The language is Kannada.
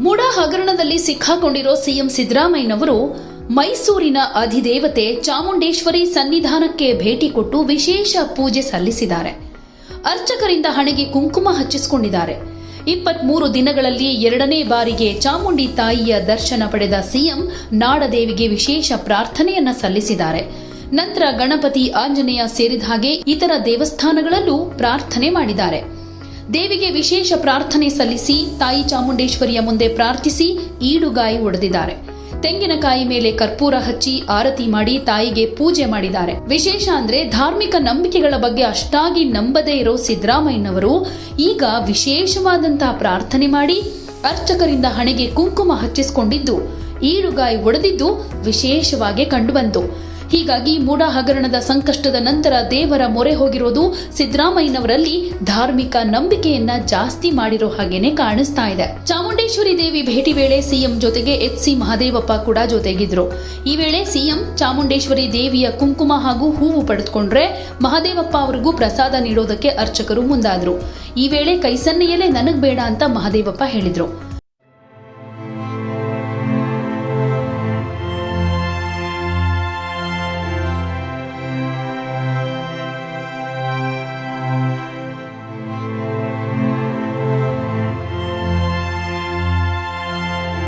ಮೂಡ ಹಗರಣದಲ್ಲಿ ಸಿಕ್ಕಾಕೊಂಡಿರೋ ಸಿಎಂ ಸಿದ್ದರಾಮಯ್ಯನವರು ಮೈಸೂರಿನ ಅಧಿದೇವತೆ ಚಾಮುಂಡೇಶ್ವರಿ ಸನ್ನಿಧಾನಕ್ಕೆ ಭೇಟಿ ಕೊಟ್ಟು ವಿಶೇಷ ಪೂಜೆ ಸಲ್ಲಿಸಿದ್ದಾರೆ. ಅರ್ಚಕರಿಂದ ಹಣೆಗೆ ಕುಂಕುಮ ಹಚ್ಚಿಸಿಕೊಂಡಿದ್ದಾರೆ. ಇಪ್ಪತ್ಮೂರು ದಿನಗಳಲ್ಲಿ ಎರಡನೇ ಬಾರಿಗೆ ಚಾಮುಂಡಿ ತಾಯಿಯ ದರ್ಶನ ಪಡೆದ ಸಿಎಂ ನಾಡದೇವಿಗೆ ವಿಶೇಷ ಪ್ರಾರ್ಥನೆಯನ್ನ ಸಲ್ಲಿಸಿದ್ದಾರೆ. ನಂತರ ಗಣಪತಿ ಆಂಜನೇಯ ಸೇರಿದ ಹಾಗೆ ಇತರ ದೇವಸ್ಥಾನಗಳಲ್ಲೂ ಪ್ರಾರ್ಥನೆ ಮಾಡಿದ್ದಾರೆ. ದೇವಿಗೆ ವಿಶೇಷ ಪ್ರಾರ್ಥನೆ ಸಲ್ಲಿಸಿ ತಾಯಿ ಚಾಮುಂಡೇಶ್ವರಿಯ ಮುಂದೆ ಪ್ರಾರ್ಥಿಸಿ ಈಡುಗಾಯಿ ಒಡೆದಿದ್ದಾರೆ. ತೆಂಗಿನಕಾಯಿ ಮೇಲೆ ಕರ್ಪೂರ ಹಚ್ಚಿ ಆರತಿ ಮಾಡಿ ತಾಯಿಗೆ ಪೂಜೆ ಮಾಡಿದ್ದಾರೆ. ವಿಶೇಷ ಅಂದ್ರೆ ಧಾರ್ಮಿಕ ನಂಬಿಕೆಗಳ ಬಗ್ಗೆ ಅಷ್ಟಾಗಿ ನಂಬದೇ ಇರೋ ಸಿದ್ದರಾಮಯ್ಯನವರು ಈಗ ವಿಶೇಷವಾದಂತಹ ಪ್ರಾರ್ಥನೆ ಮಾಡಿ ಅರ್ಚಕರಿಂದ ಹಣೆಗೆ ಕುಂಕುಮ ಹಚ್ಚಿಸಿಕೊಂಡಿದ್ದು, ಈಡುಗಾಯಿ ಒಡೆದಿದ್ದು ವಿಶೇಷವಾಗಿ ಕಂಡುಬಂತು. ಹೀಗಾಗಿ ಮೂಡ ಹಗರಣದ ಸಂಕಷ್ಟದ ನಂತರ ದೇವರ ಮೊರೆ ಹೋಗಿರೋದು ಸಿದ್ದರಾಮಯ್ಯನವರಲ್ಲಿ ಧಾರ್ಮಿಕ ನಂಬಿಕೆಯನ್ನ ಜಾಸ್ತಿ ಮಾಡಿರೋ ಹಾಗೇನೆ ಕಾಣಿಸ್ತಾ ಇದೆ. ಚಾಮುಂಡೇಶ್ವರಿ ದೇವಿ ಭೇಟಿ ವೇಳೆ ಸಿಎಂ ಜೊತೆಗೆ ಎಚ್ ಸಿ ಮಹದೇವಪ್ಪ ಕೂಡ ಜೊತೆಗಿದ್ರು. ಈ ವೇಳೆ ಸಿಎಂ ಚಾಮುಂಡೇಶ್ವರಿ ದೇವಿಯ ಕುಂಕುಮ ಹಾಗೂ ಹೂವು ಪಡೆದುಕೊಂಡ್ರೆ ಮಹದೇವಪ್ಪ ಅವರಿಗೂ ಪ್ರಸಾದ ನೀಡೋದಕ್ಕೆ ಅರ್ಚಕರು ಮುಂದಾದ್ರು. ಈ ವೇಳೆ ಕೈಸನ್ನೆಯಲ್ಲೇ ನನಗ್ ಬೇಡ ಅಂತ ಮಹದೇವಪ್ಪ ಹೇಳಿದ್ರು.